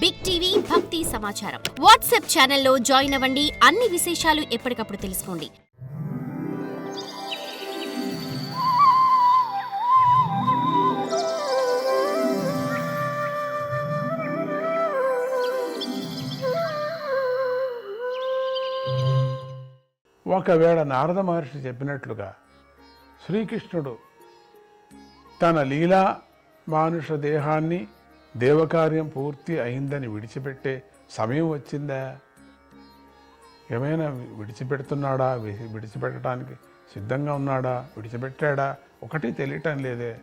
Big TV భక్తి సమాచారం WhatsApp ఛానల్లో జాయిన్ అవ్వండి. అన్ని విశేషాలు ఎప్పటికప్పుడు తెలుసుకోండి. ఒకవేళ నారద మహర్షి చెప్పినట్లుగా శ్రీకృష్ణుడు తన లీలా మానుష దేహాన్ని దేవకార్యం పూర్తి అయిందని విడిచిపెట్టే సమయం వచ్చిందా? ఏమైనా విడిచిపెడుతున్నాడా? విడిచిపెట్టడానికి సిద్ధంగా ఉన్నాడా? విడిచిపెట్టాడా? ఒకటి తెలియటం లేదే.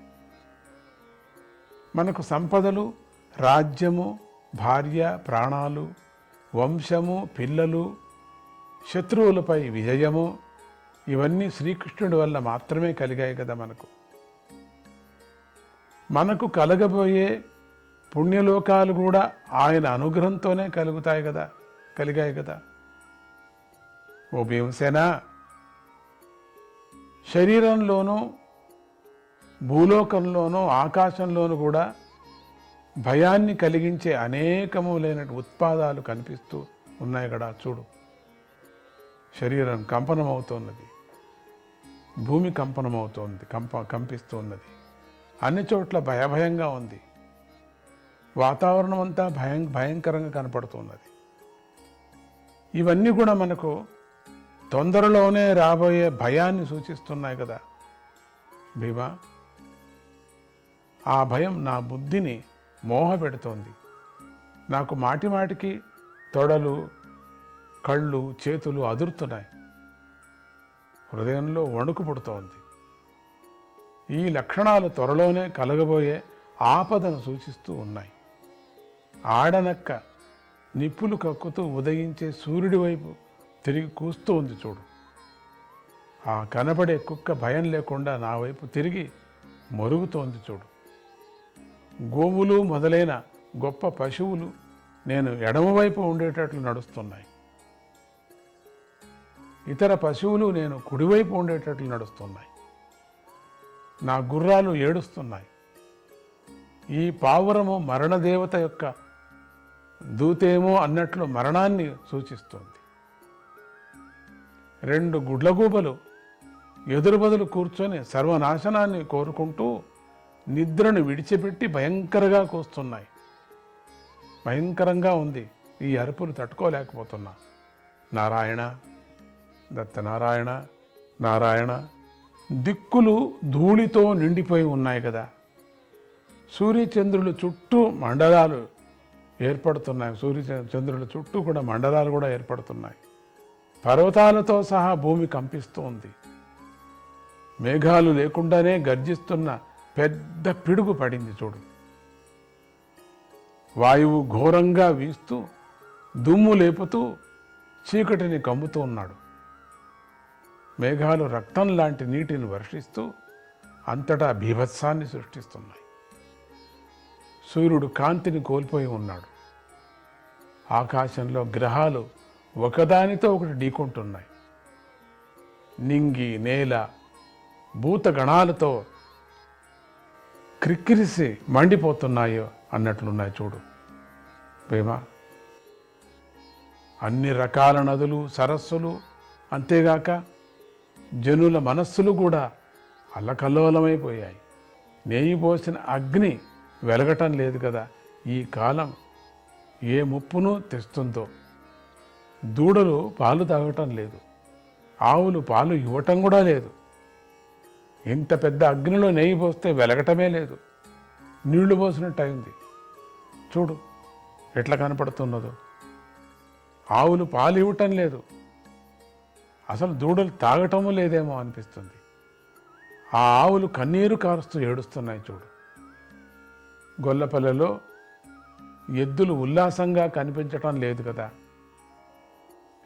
మనకు సంపదలు రాజ్యము భార్య ప్రాణాలు వంశము పిల్లలు శత్రువులపై విజయము ఇవన్నీ శ్రీకృష్ణుడి వల్ల మాత్రమే కలిగాయి కదా మనకు. మనకు కలగబోయే పుణ్యలోకాలు కూడా ఆయన అనుగ్రహంతోనే కలుగుతాయి కదా కలిగాయి కదా. ఓ భీమసేన శరీరంలోనూ భూలోకంలోనూ ఆకాశంలోనూ కూడా భయాన్ని కలిగించే అనేకములైన ఉత్పాదాలు కనిపిస్తూ ఉన్నాయి కదా చూడు. శరీరం కంపనమవుతున్నది భూమి కంపనమవుతోంది కంప కంపిస్తున్నది అన్ని చోట్ల భయభయంగా ఉంది. వాతావరణం అంతా భయం భయంకరంగా కనపడుతున్నది. ఇవన్నీ కూడా మనకు తొందరలోనే రాబోయే భయాన్ని సూచిస్తున్నాయి కదా. భీమా ఆ భయం నా బుద్ధిని మోహపెడుతోంది. నాకు మాటి మాటికి తొడలు కళ్ళు చేతులు అదురుతున్నాయి. హృదయంలో వణుకు పుడుతోంది. ఈ లక్షణాలు త్వరలోనే కలగబోయే ఆపదను సూచిస్తూ ఉన్నాయి. ఆడనక్క నిప్పులు కక్కుతూ ఉదయించే సూర్యుడి వైపు తిరిగి కూస్తూ ఉంది చూడు. ఆ కనబడే కుక్క భయం లేకుండా నా వైపు తిరిగి మరుగుతోంది చూడు. గోవులు మొదలైన గొప్ప పశువులు నేను ఎడమవైపు ఉండేటట్లు నడుస్తున్నాయి. ఇతర పశువులు నేను కుడివైపు ఉండేటట్లు నడుస్తున్నాయి. నా గుర్రాలు ఏడుస్తున్నాయి. ఈ పావురము మరణదేవత యొక్క దూతేమో అన్నట్లు మరణాన్ని సూచిస్తుంది. రెండు గుడ్లగూబలు ఎదురు బదులు కూర్చొని సర్వనాశనాన్ని కోరుకుంటూ నిద్రను విడిచిపెట్టి భయంకరంగా కూస్తున్నాయి. భయంకరంగా ఉంది ఈ అరుపులు తట్టుకోలేకపోతున్నా. నారాయణ దత్తనారాయణ నారాయణ దిక్కులు ధూళితో నిండిపోయి ఉన్నాయి కదా. సూర్యచంద్రుల చుట్టూ మండలాలు ఏర్పడుతున్నాయి. సూర్య చంద్రుల చుట్టూ కూడా మండలాలు కూడా ఏర్పడుతున్నాయి. పర్వతాలతో సహా భూమి కంపిస్తోంది. మేఘాలు లేకుండానే గర్జిస్తున్న పెద్ద పిడుగు పడింది చూడు. వాయువు ఘోరంగా వీస్తూ దుమ్ము లేపుతూ చీకటిని కమ్ముతూ ఉన్నాడు. మేఘాలు రక్తం లాంటి నీటిని వర్షిస్తూ అంతటా బీభత్సాన్ని సృష్టిస్తున్నాయి. సూర్యుడు కాంతిని కోల్పోయి ఉన్నాడు. ఆకాశంలో గ్రహాలు ఒకదానితో ఒకటి ఢీకొంటున్నాయి. నింగి నేల భూతగణాలతో క్రిక్కిరిసి మండిపోతున్నాయో అన్నట్లున్నాయి చూడు. భీమా అన్ని రకాల నదులు సరస్సులు అంతేగాక జనుల మనస్సులు కూడా అల్లకల్లోలమైపోయాయి. నేయి పోసిన అగ్ని వెలగటం లేదు కదా. ఈ కాలం ఏ ముప్పును తెస్తుందో. దూడలు పాలు తాగటం లేదు. ఆవులు పాలు ఇవ్వటం కూడా లేదు. ఇంత పెద్ద అగ్నిలో నెయ్యి పోస్తే వెలగటమే లేదు. నీళ్ళు పోసినట్టు అయింది చూడు ఎట్లా కనపడుతున్నదో. ఆవులు పాలు ఇవ్వటం లేదు. అసలు దూడలు తాగటము లేదేమో అనిపిస్తుంది. ఆ ఆవులు కన్నీరు కారుస్తూ ఏడుస్తున్నాయి చూడు. గొల్లపల్లెలో ఎద్దులు ఉల్లాసంగా కనిపించటం లేదు కదా.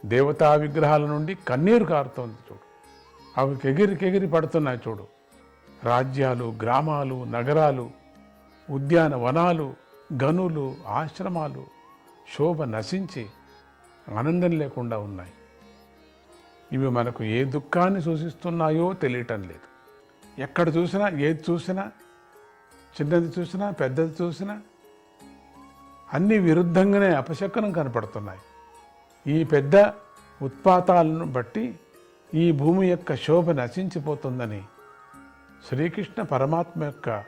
దేవతా విగ్రహాల నుండి కన్నీరు కారుతోంది చూడు. అవి కెగిరి కెగిరి పడుతున్నాయి చూడు. రాజ్యాలు గ్రామాలు నగరాలు ఉద్యానవనాలు గనులు ఆశ్రమాలు శోభ నశించి ఆనందం లేకుండా ఉన్నాయి. ఇవి మనకు ఏ దుఃఖాన్ని సూచిస్తున్నాయో తెలియటం లేదు. ఎక్కడ చూసినా ఏది చూసినా చిన్నది చూసినా పెద్దది చూసినా అన్ని విరుద్ధంగానే అపశకనం కనపడుతున్నాయి. ఈ పెద్ద ఉత్పాతాలను బట్టి ఈ భూమి యొక్క శోభ నశించిపోతుందని శ్రీకృష్ణ పరమాత్మ యొక్క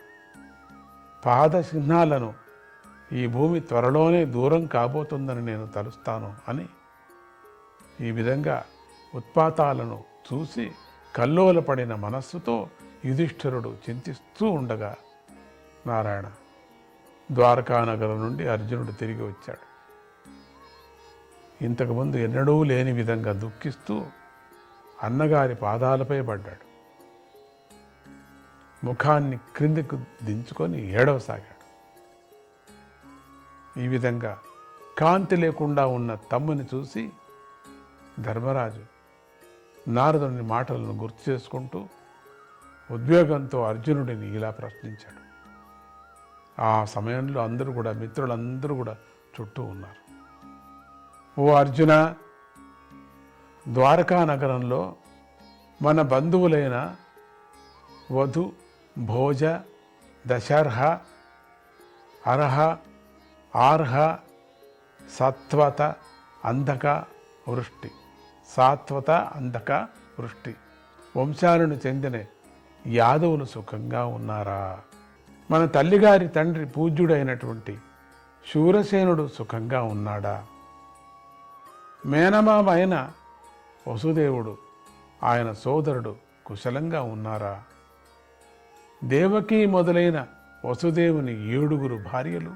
పాద చిహ్నాలను ఈ భూమి త్వరలోనే దూరం కాబోతుందని నేను తలుస్తాను అని ఈ విధంగా ఉత్పాతాలను చూసి కల్లోలపడిన మనస్సుతో యుధిష్ఠిరుడు చింతిస్తూ ఉండగా నారాయణ ద్వారకానగరం నుండి అర్జునుడు తిరిగి వచ్చాడు. ఇంతకుముందు ఎన్నడూ లేని విధంగా దుఃఖిస్తూ అన్నగారి పాదాలపై పడ్డాడు. ముఖాన్ని క్రిందికి దించుకొని ఏడవసాగాడు. ఈ విధంగా కాంతి లేకుండా ఉన్న తమ్ముని చూసి ధర్మరాజు నారదుని మాటలను గుర్తు చేసుకుంటూ ఉద్వేగంతో అర్జునుడిని ఇలా ప్రశ్నించాడు. ఆ సమయంలో అందరూ కూడా మిత్రులందరూ కూడా చుట్టూ ఉన్నారు. ఓ అర్జున ద్వారకా నగరంలో మన బంధువులైన వధు భోజ దశర్హ అర్హ ఆర్హ సత్వత అంధక వృష్టి. సాత్వత అంధక వృష్టి. వంశాలను చెందిన యాదవులు సుఖంగా ఉన్నారా? మన తల్లిగారి తండ్రి పూజ్యుడైనటువంటి శూరసేనుడు సుఖంగా ఉన్నాడా? మేనమామ అయిన వసుదేవుడు ఆయన సోదరుడు కుశలంగా ఉన్నారా? దేవకి మొదలైన వసుదేవుని ఏడుగురు భార్యలు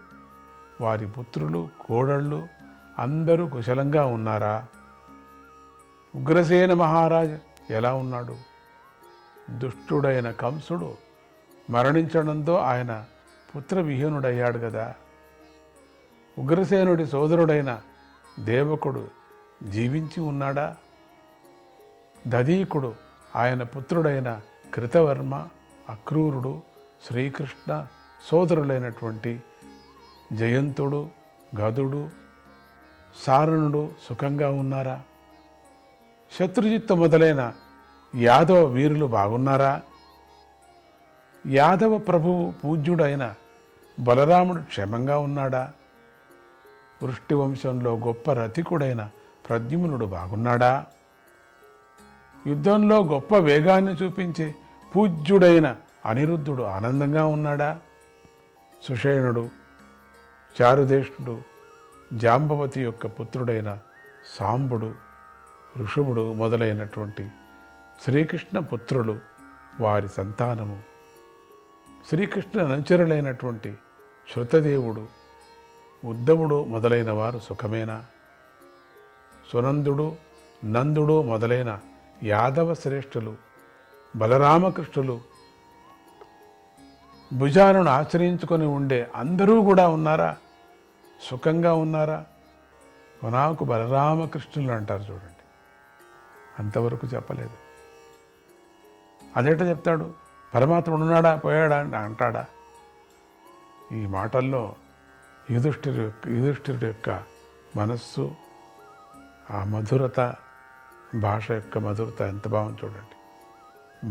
వారి పుత్రులు కోడళ్ళు అందరూ కుశలంగా ఉన్నారా? ఉగ్రసేన మహారాజు ఎలా ఉన్నాడు? దుష్టుడైన కంసుడు మరణించడంతో ఆయన పుత్రవిహీనుడయ్యాడు కదా ఉగ్రసేనుడి సోదరుడైన దేవకుడు జీవించి ఉన్నాడా? దదీకుడు ఆయన పుత్రుడైన కృతవర్మ అక్రూరుడు శ్రీకృష్ణ సోదరులైనటువంటి జయంతుడు గదుడు సారణుడు సుఖంగా ఉన్నారా? శత్రుజిత్తు మొదలైన యాదవ వీరులు బాగున్నారా? యాదవ ప్రభువు పూజ్యుడైన బలరాముడు క్షేమంగా ఉన్నాడా? వృష్టివంశంలో గొప్ప రథికుడైన ప్రద్యుమ్నుడు బాగున్నాడా? యుద్ధంలో గొప్ప వేగాన్ని చూపించే పూజ్యుడైన అనిరుద్ధుడు ఆనందంగా ఉన్నాడా? సుషేణుడు చారుదేష్ణుడు జాంబవతి యొక్క పుత్రుడైన సాంబుడు ఋషభుడు మొదలైనటువంటి శ్రీకృష్ణ పుత్రులు వారి సంతానము. శ్రీకృష్ణ అనుచరులైనటువంటి శృతదేవుడు ఉద్ధవుడు మొదలైన వారు సుఖమేనా? సునందుడు నందుడు మొదలైన యాదవ శ్రేష్ఠులు బలరామకృష్ణులు భుజాలను ఆశ్రయించుకొని ఉండే అందరూ కూడా ఉన్నారా? సుఖంగా ఉన్నారా? నాకు బలరామకృష్ణులు అంటారు చూడండి. అంతవరకు చెప్పలేదు. అదేట చెప్తాడు? పరమాత్ముడు ఉన్నాడా పోయాడా? అని అంటాడా? ఈ మాటల్లో యుధిష్ఠిరు యొక్క యుధిష్ఠిరుడు యొక్క మనస్సు ఆ మధురత భాష యొక్క మధురత ఎంత బాగుంది చూడండి.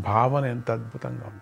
భావన ఎంత అద్భుతంగా ఉంది.